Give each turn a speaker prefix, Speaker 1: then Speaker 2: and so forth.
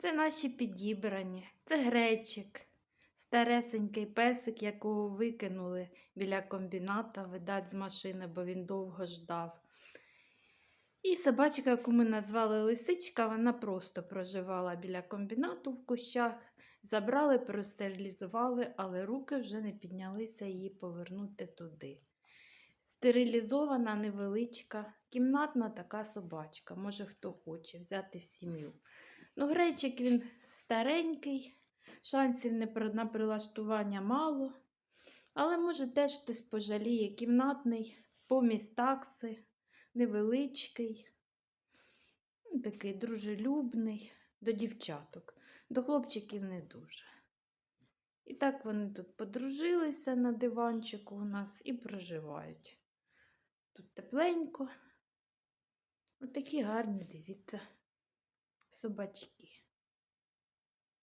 Speaker 1: Це наші підібрані. Це гречик. Старесенький песик, якого викинули біля комбіната, видать, з машини, бо він довго ждав. І собачка, яку ми назвали лисичка, вона просто проживала біля комбінату в кущах. Забрали, простерилізували, але руки вже не піднялися її повернути туди. Стерилізована, невеличка, кімнатна така собачка. Може, хто хоче взяти в сім'ю. Ну, гречик він старенький, шансів на прилаштування мало. Але може теж хтось пожаліє кімнатний, помість такси, невеличкий, ну, такий дружелюбний, до дівчаток, до хлопчиків не дуже. І так вони тут подружилися на диванчику у нас і проживають. Тут тепленько. Ось такі гарні, дивіться, собачки.